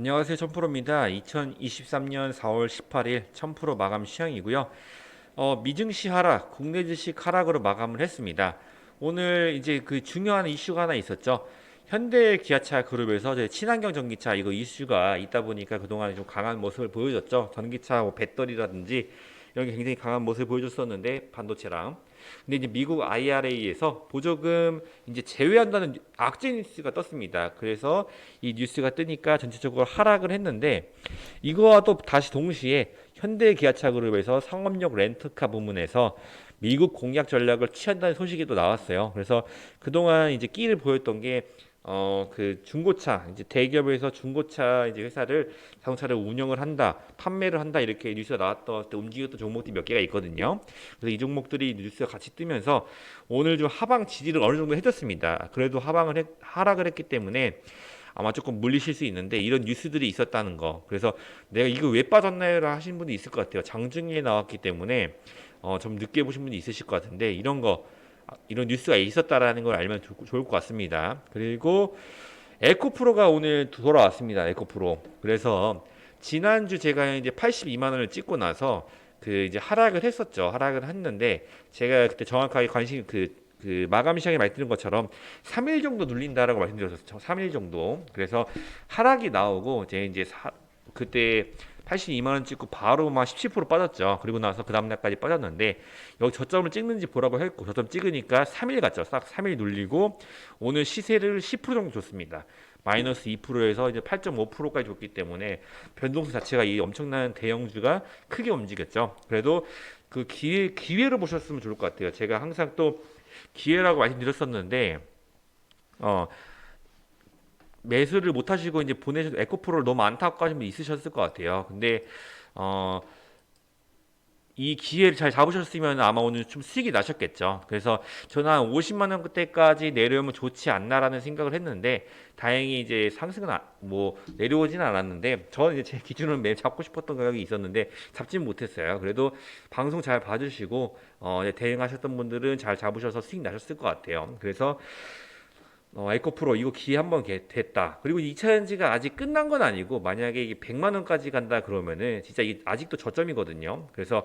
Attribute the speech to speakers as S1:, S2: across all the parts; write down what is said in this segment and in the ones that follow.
S1: 안녕하세요. 천프로입니다. 2023년 4월 18일 천프로 마감 시향이고요. 어, 미증시 하락, 국내 주식 하락으로 마감을 했습니다. 오늘 이제 그 중요한 이슈가 하나 있었죠. 현대 기아차 그룹에서 저희 친환경 전기차 이거 이슈가 있다 보니까 그동안 좀 강한 모습을 보여줬죠. 전기차 뭐 배터리라든지 이런 게 굉장히 강한 모습을 보여줬었는데 반도체랑 근데 이제 미국 IRA에서 보조금 이제 제외한다는 악재 뉴스가 떴습니다. 그래서 이 뉴스가 뜨니까 전체적으로 하락을 했는데 이거와 또 다시 동시에 현대 기아차 그룹에서 상업용 렌트카 부문에서 미국 공약 전략을 취한다는 소식이 또 나왔어요. 그래서 그동안 이제 끼를 보였던 게 어, 그 중고차, 이제 대기업에서 중고차 이제 회사를 자동차를 운영을 한다, 판매를 한다 이렇게 뉴스가 나왔던 때 움직였던 종목들이 몇 개가 있거든요. 그래서 이 종목들이 뉴스가 같이 뜨면서 오늘 좀 하방 지지를 어느 정도 해줬습니다. 그래도 하방을 했, 하락을 했기 때문에 아마 조금 물리실 수 있는데 이런 뉴스들이 있었다는 거. 그래서 내가 이거 왜 빠졌나요? 하신 분이 있을 것 같아요. 장중에 나왔기 때문에 어, 좀 늦게 보신 분이 있으실 것 같은데 이런 거 아, 이런 뉴스가 있었다라는 걸 알면 좋, 좋을 것 같습니다. 그리고 에코프로가 오늘 돌아왔습니다. 에코프로. 그래서 지난주 제가 이제 82만 원을 찍고 나서 그 이제 하락을 했었죠. 하락을 했는데 제가 그때 정확하게 관심 그, 그 마감 시장에 말씀드린 것처럼 3일 정도 눌린다라고 말씀드렸었죠. 3일 정도. 그래서 하락이 나오고 제 이제 사, 그때 82만 원 찍고 바로 막 17% 빠졌죠. 그리고 나서 그 다음 날까지 빠졌는데 여기 저점을 찍는지 보라고 했고 저점 찍으니까 3일 갔죠. 싹 3일 눌리고 오늘 시세를 10% 정도 줬습니다. 마이너스 2%에서 이제 8.5%까지 줬기 때문에 변동수 자체가 이 엄청난 대형주가 크게 움직였죠. 그래도 그 기회 기회로 보셨으면 좋을 것 같아요. 제가 항상 또 기회라고 말씀드렸었는데 어 매수를 못 하시고 이제 보내셔도 에코프로를 너무 안타까우신 분 있으셨을 것 같아요. 근데 어, 이 기회를 잘 잡으셨으면 아마 오늘 좀 수익이 나셨겠죠. 그래서 저는 한 50만 원 그때까지 내려오면 좋지 않나라는 생각을 했는데 다행히 이제 상승은 아- 뭐 내려오지는 않았는데 저는 이제 제 기준으로 매 잡고 싶었던 가격이 있었는데 잡지는 못했어요. 그래도 방송 잘 봐주시고 어, 대응하셨던 분들은 잘 잡으셔서 수익 나셨을 것 같아요. 그래서 어, 에코프로 이거 기회 한번 개- 됐다. 그리고 2차 전지가 아직 끝난 건 아니고 만약에 이게 100만 원까지 간다 그러면은 진짜 이 아직도 저점이거든요. 그래서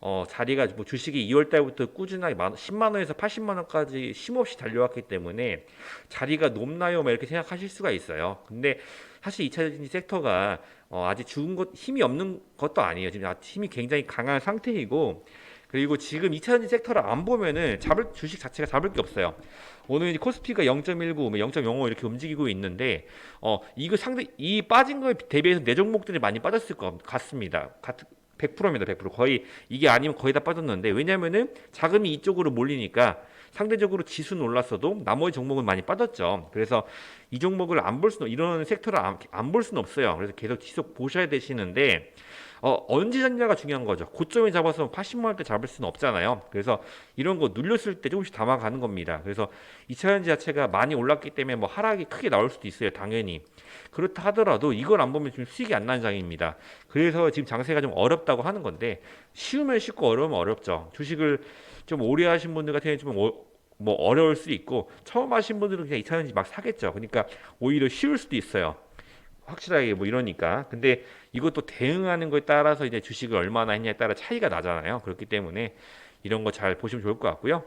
S1: 어, 자리가 뭐 주식이 2월 달부터 꾸준하게 만- 10만 원에서 80만 원까지 쉼없이 달려왔기 때문에 자리가 높나요? 막 이렇게 생각하실 수가 있어요. 근데 사실 2차 전지 섹터가 어, 아직 죽은 것 힘이 없는 것도 아니에요. 지금 아- 힘이 굉장히 강한 상태이고 그리고 지금 2차 전지 섹터를 안 보면은 잡을 주식 자체가 잡을 게 없어요. 오늘 이제 코스피가 0.19, 0.05 이렇게 움직이고 있는데 어 이거 상대 이 빠진 거에 대비해서 내 종목들이 많이 빠졌을 것 같습니다. 같 100%입니다. 100% 거의 이게 아니면 거의 다 빠졌는데 왜냐면은 자금이 이쪽으로 몰리니까 상대적으로 지수는 올랐어도 나머지 종목은 많이 빠졌죠. 그래서 이 종목을 안 볼 수는 이런 섹터를 안 볼 수는 없어요. 그래서 계속 지속 보셔야 되시는데 어, 언제 잡냐가 중요한 거죠. 고점에 잡아서 80만 원대 잡을 수는 없잖아요. 그래서 이런 거 눌렸을 때 조금씩 담아가는 겁니다. 그래서 2차 전지 자체가 많이 올랐기 때문에 뭐 하락이 크게 나올 수도 있어요. 당연히. 그렇다 하더라도 이걸 안 보면 지금 수익이 안 나는 장입니다. 그래서 지금 장세가 좀 어렵다고 하는 건데 쉬우면 쉽고 어려우면 어렵죠. 주식을 좀 오래 하신 분들 같은 경우는 좀 어, 뭐 어려울 수 있고 처음 하신 분들은 그냥 2차 전지 막 사겠죠. 그러니까 오히려 쉬울 수도 있어요. 확실하게 뭐 이러니까. 근데 이것도 대응하는 거에 따라서 이제 주식을 얼마나 했냐에 따라 차이가 나잖아요. 그렇기 때문에 이런 거 잘 보시면 좋을 것 같고요.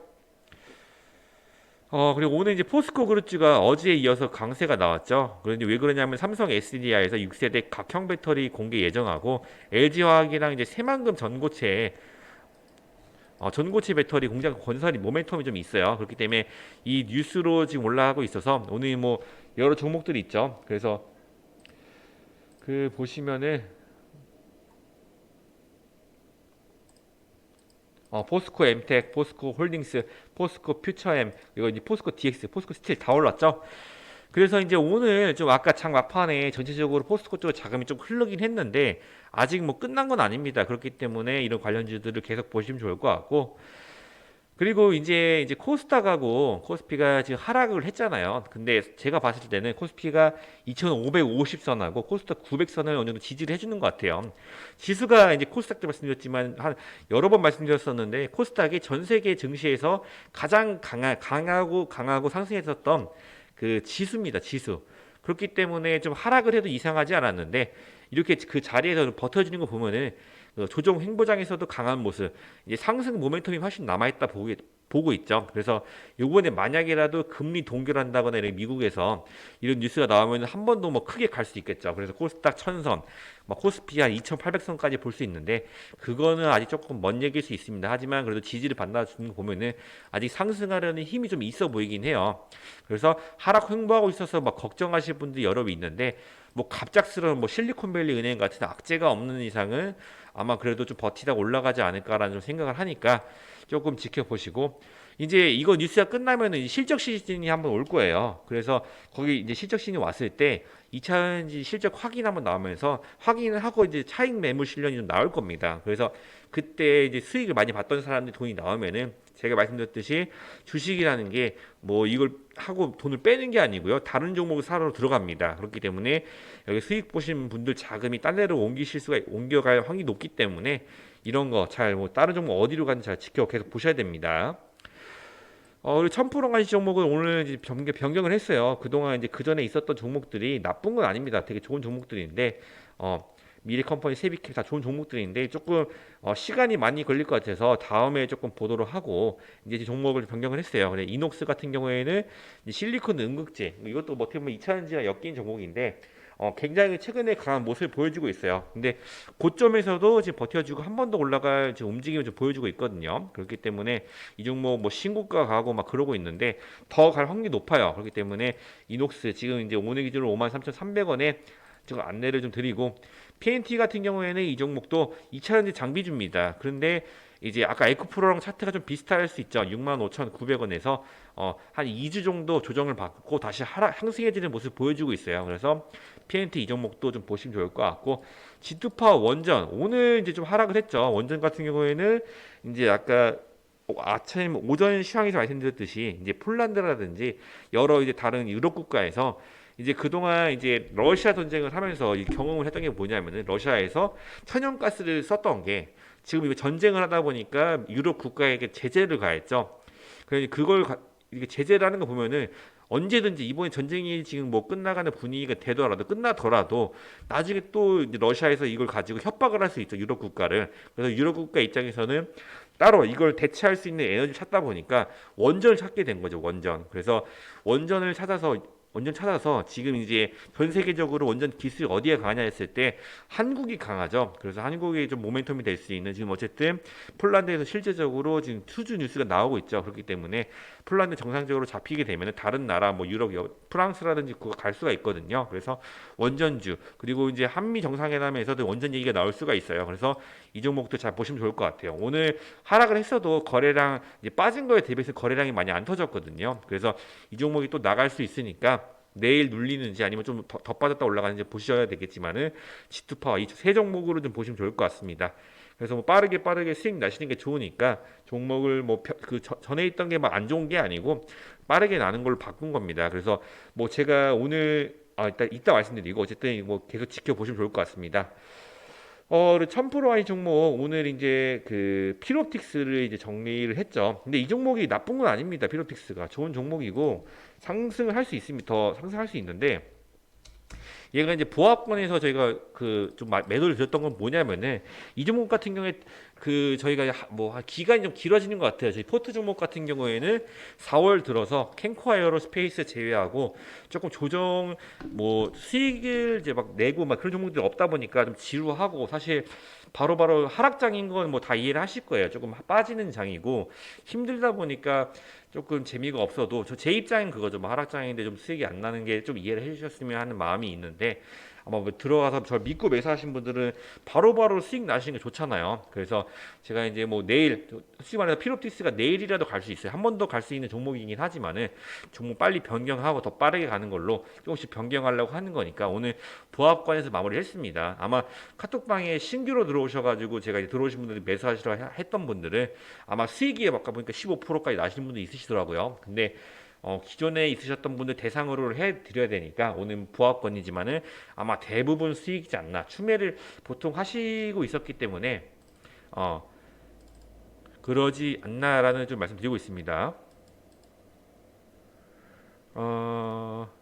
S1: 어, 그리고 오늘 이제 포스코 그룹주가 어제에 이어서 강세가 나왔죠. 그런데 왜 그러냐면 삼성 SDI에서 6세대 각형 배터리 공개 예정하고 LG화학이랑 이제 새만금 전고체 어, 전고체 배터리 공장 건설이 모멘텀이 좀 있어요. 그렇기 때문에 이 뉴스로 지금 올라가고 있어서 오늘 뭐 여러 종목들이 있죠. 그래서 그 보시면은 어, 포스코 엠텍, 포스코 홀딩스, 포스코 퓨처엠, 이거 이제 포스코 DX, 포스코 스틸 다 올랐죠. 그래서 이제 오늘 좀 아까 장 막판에 전체적으로 포스코 쪽으로 자금이 좀 흐르긴 했는데 아직 뭐 끝난 건 아닙니다. 그렇기 때문에 이런 관련주들을 계속 보시면 좋을 것 같고 그리고 이제 이제 코스닥하고 코스피가 지금 하락을 했잖아요. 근데 제가 봤을 때는 코스피가 2,550선하고 코스닥 900선을 어느 정도 지지를 해주는 것 같아요. 지수가 이제 코스닥 때 말씀드렸지만 한 여러 번 말씀드렸었는데 코스닥이 전 세계 증시에서 가장 강하, 강하고 강하고 상승했었던 그 지수입니다. 지수. 그렇기 때문에 좀 하락을 해도 이상하지 않았는데 이렇게 그 자리에서 버텨주는 거 보면은 그 조정 횡보장에서도 강한 모습, 이제 상승 모멘텀이 훨씬 남아있다 보고, 보고 있죠. 그래서 요번에 만약이라도 금리 동결한다거나 이런 미국에서 이런 뉴스가 나오면 한 번 더 뭐 크게 갈 수 있겠죠. 그래서 코스닥 천선, 막 코스피 한 2,800선까지 볼 수 있는데 그거는 아직 조금 먼 얘기일 수 있습니다. 하지만 그래도 지지를 받아주는 거 보면은 아직 상승하려는 힘이 좀 있어 보이긴 해요. 그래서 하락 횡보하고 있어서 막 걱정하실 분들이 여러 있는데 뭐 갑작스러운 뭐 실리콘밸리 은행 같은 악재가 없는 이상은 아마 그래도 좀 버티다가 올라가지 않을까라는 좀 생각을 하니까 조금 지켜보시고 이제 이거 뉴스가 끝나면은 실적 시즌이 한번 올 거예요. 그래서 거기 이제 실적 시즌이 왔을 때 2차전지 실적 확인 한번 나오면서 확인을 하고 이제 차익 매물 실현이 좀 나올 겁니다. 그래서 그때 이제 수익을 많이 봤던 사람들 돈이 나오면은 제가 말씀드렸듯이 주식이라는 게 뭐 이걸 하고 돈을 빼는 게 아니고요. 다른 종목을 사러 들어갑니다. 그렇기 때문에 여기 수익 보신 분들 자금이 딴 데로 옮기실 수가 옮겨갈 확률이 높기 때문에 이런 거 잘 뭐 다른 종목 어디로 가는지 잘 지켜 계속 보셔야 됩니다. 어, 그리고 천프로 가시 종목은 오늘 이제 변경, 변경을 했어요. 그동안 이제 그 전에 있었던 종목들이 나쁜 건 아닙니다. 되게 좋은 종목들인데, 어, 미래 컴퍼니, 세비캡 다 좋은 종목들인데 조금 어, 시간이 많이 걸릴 것 같아서 다음에 조금 보도록 하고 이제 종목을 변경을 했어요. 근데 이녹스 같은 경우에는 실리콘 응급제 이것도 뭐 어떻게 보면 2차전지가 엮인 종목인데 어, 굉장히 최근에 강한 모습을 보여주고 있어요. 근데 고점에서도 지금 버텨주고 한 번 더 올라갈 지금 움직임을 좀 보여주고 있거든요. 그렇기 때문에 이 종목 뭐 신고가 가고 막 그러고 있는데 더 갈 확률이 높아요. 그렇기 때문에 이녹스 지금 이제 오늘 기준으로 53,300원에 지금 안내를 좀 드리고 PNT 같은 경우에는 이 종목도 2차전지 장비주입니다. 그런데 이제 아까 에코프로랑 차트가 좀 비슷할 수 있죠. 65,900원에서 어, 한 2주 정도 조정을 받고 다시 하락 상승해지는 모습 보여주고 있어요. 그래서 PNT 이 종목도 좀 보시면 좋을 것 같고 G2파워 원전 오늘 이제 좀 하락을 했죠. 원전 같은 경우에는 이제 아까 아침 오전 시황에서 말씀드렸듯이 이제 폴란드라든지 여러 이제 다른 유럽 국가에서 이제 그동안 이제 러시아 전쟁을 하면서 이 경험을 했던 게 뭐냐면은 러시아에서 천연가스를 썼던 게 지금 이거 전쟁을 하다 보니까 유럽 국가에게 제재를 가했죠. 그래서 그걸 가, 이게 제재라는 거 보면은 언제든지 이번에 전쟁이 지금 뭐 끝나가는 분위기가 되더라도 끝나더라도 나중에 또 러시아에서 이걸 가지고 협박을 할 수 있죠 유럽 국가를 그래서 유럽 국가 입장에서는 따로 이걸 대체할 수 있는 에너지를 찾다 보니까 원전을 찾게 된 거죠 원전 그래서 원전을 찾아서 원전 찾아서 지금 이제 전 세계적으로 원전 기술이 어디에 강하냐 했을 때 한국이 강하죠. 그래서 한국이 좀 모멘텀이 될 수 있는 지금 어쨌든 폴란드에서 실제적으로 지금 투주 뉴스가 나오고 있죠. 그렇기 때문에 폴란드 정상적으로 잡히게 되면 다른 나라 뭐 유럽, 프랑스라든지 그거 갈 수가 있거든요. 그래서 원전주 그리고 이제 한미 정상회담에서도 원전 얘기가 나올 수가 있어요. 그래서 이 종목도 잘 보시면 좋을 것 같아요. 오늘 하락을 했어도 거래량 빠진 거에 대비해서 거래량이 많이 안 터졌거든요. 그래서 이 종목이 또 나갈 수 있으니까 내일 눌리는지 아니면 좀 더 빠졌다 올라가는지 보셔야 되겠지만은 G2파워 이세 종목으로 좀 보시면 좋을 것 같습니다. 그래서 뭐 빠르게 빠르게 수익 나시는 게 좋으니까 종목을 뭐 그 전에 있던 게 막 안 좋은 게 아니고 빠르게 나는 걸로 바꾼 겁니다. 그래서 뭐 제가 오늘 아 이따 이따 말씀드리고 어쨌든 뭐 계속 지켜보시면 좋을 것 같습니다. 어, 천프로 아이 종목 오늘 이제 그 피로틱스를 이제 정리를 했죠. 근데 이 종목이 나쁜 건 아닙니다. 피로틱스가 좋은 종목이고 상승을 할 수 있습니다. 더 상승할 수 있는데 얘가 이제 보합권에서 저희가 그 좀 매도를 드렸던 건 뭐냐면은 이 종목 같은 경우에 그 저희가 뭐 기간이 좀 길어지는 것 같아요. 저희 포트 종목 같은 경우에는 4월 들어서 캔코 에어로 스페이스 제외하고 조금 조정 뭐 수익을 이제 막 내고 막 그런 종목들이 없다 보니까 좀 지루하고 사실 바로바로 바로 하락장인 건 뭐 다 이해를 하실 거예요. 조금 빠지는 장이고 힘들다 보니까 조금 재미가 없어도 저 제 입장은 그거죠. 뭐 하락장인데 좀 수익이 안 나는 게 좀 이해를 해주셨으면 하는 마음이 있는데 아마 뭐 들어가서 저 믿고 매수하신 분들은 바로바로 바로 수익 나시는 게 좋잖아요. 그래서 제가 이제 뭐 내일 솔직히 말해서 피롭티스가 내일이라도 갈 수 있어요. 한 번 더 갈 수 있는 종목이긴 하지만은 종목 빨리 변경하고 더 빠르게 가는 걸로 조금씩 변경하려고 하는 거니까 오늘 보합관에서 마무리했습니다. 아마 카톡방에 신규로 들어오셔가지고 제가 이제 들어오신 분들이 매수하시러 했던 분들은 아마 수익이 아까 보니까 15%까지 나시는 분도 있으시더라고요. 근데 어, 기존에 있으셨던 분들 대상으로 해 드려야 되니까 오늘 부합권이지만은 아마 대부분 수익이지 않나 추매를 보통 하시고 있었기 때문에 어, 그러지 않나라는 좀 말씀드리고 있습니다. 어,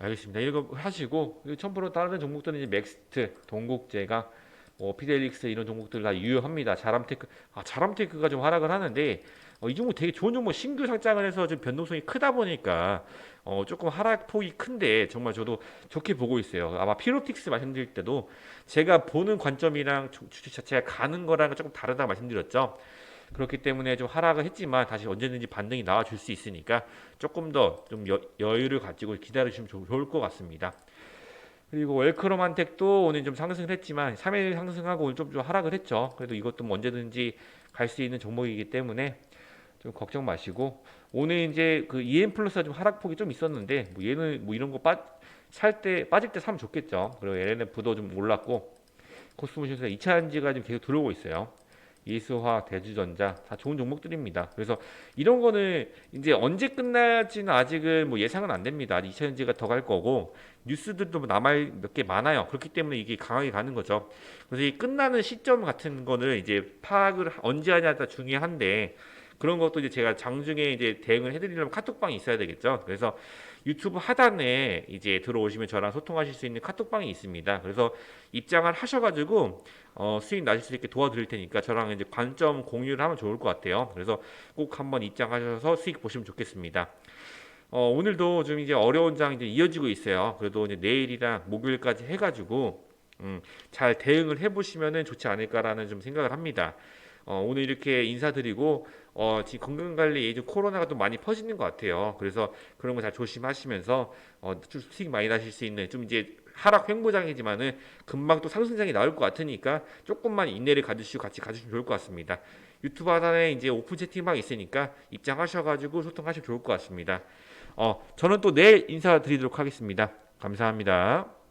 S1: 알겠습니다. 이거 하시고 1000% 다른 종목들은 이제 맥스트, 동국제가 뭐 피델릭스 이런 종목들 다 유효합니다. 자람테크 아 자람테크가 좀 하락을 하는데 어, 이 종목 되게 좋은 종목 신규 상장을 해서 좀 변동성이 크다 보니까 어, 조금 하락폭이 큰데 정말 저도 좋게 보고 있어요. 아마 피로틱스 말씀드릴 때도 제가 보는 관점이랑 주- 주식 자체가 가는 거랑 조금 다르다 말씀드렸죠. 그렇기 때문에 좀 하락을 했지만 다시 언제든지 반등이 나와줄 수 있으니까 조금 더 좀 여유를 가지고 기다리시면 좋- 좋을 것 같습니다. 그리고 웰크롬한텍도 오늘 좀 상승을 했지만 3일 상승하고 오늘 좀, 좀 하락을 했죠. 그래도 이것도 뭐 언제든지 갈 수 있는 종목이기 때문에 좀 걱정 마시고 오늘 이제 그 EM 플러스가 좀 하락폭이 좀 있었는데 뭐 얘는 뭐 이런 거살때 빠질 때 사면 좋겠죠. 그리고 LNF도 좀 올랐고 코스모시에서 2차 전지가 좀 계속 들어오고 있어요. 이수화, 대주전자 다 좋은 종목들입니다. 그래서 이런 거는 이제 언제 끝날지는 아직은 뭐 예상은 안 됩니다. 2차 전지가 더 갈 거고 뉴스들도 뭐 남아 몇 개 많아요. 그렇기 때문에 이게 강하게 가는 거죠. 그래서 이 끝나는 시점 같은 거는 이제 파악을 언제 하냐가 중요한데 그런 것도 이제 제가 장중에 이제 대응을 해드리려면 카톡방이 있어야 되겠죠. 그래서 유튜브 하단에 이제 들어오시면 저랑 소통하실 수 있는 카톡방이 있습니다. 그래서 입장을 하셔가지고 어, 수익 나실 수 있게 도와드릴 테니까 저랑 이제 관점 공유를 하면 좋을 것 같아요. 그래서 꼭 한번 입장하셔서 수익 보시면 좋겠습니다. 어, 오늘도 좀 이제 어려운 장 이제 이어지고 있어요. 그래도 이제 내일이랑 목요일까지 해가지고 음, 잘 대응을 해보시면은 좋지 않을까라는 좀 생각을 합니다. 어, 오늘 이렇게 인사드리고 어, 지금 건강관리 요즘 코로나가 또 많이 퍼지는 것 같아요. 그래서 그런 거 잘 조심하시면서 어, 좀 수익 많이 나실 수 있는 좀 이제 하락 횡보장이지만은 금방 또 상승장이 나올 것 같으니까 조금만 인내를 가지시고 같이 가주시면 좋을 것 같습니다. 유튜브 하단에 이제 오픈 채팅방 있으니까 입장하셔가지고 소통하시면 좋을 것 같습니다. 어, 저는 또 내일 인사드리도록 하겠습니다. 감사합니다.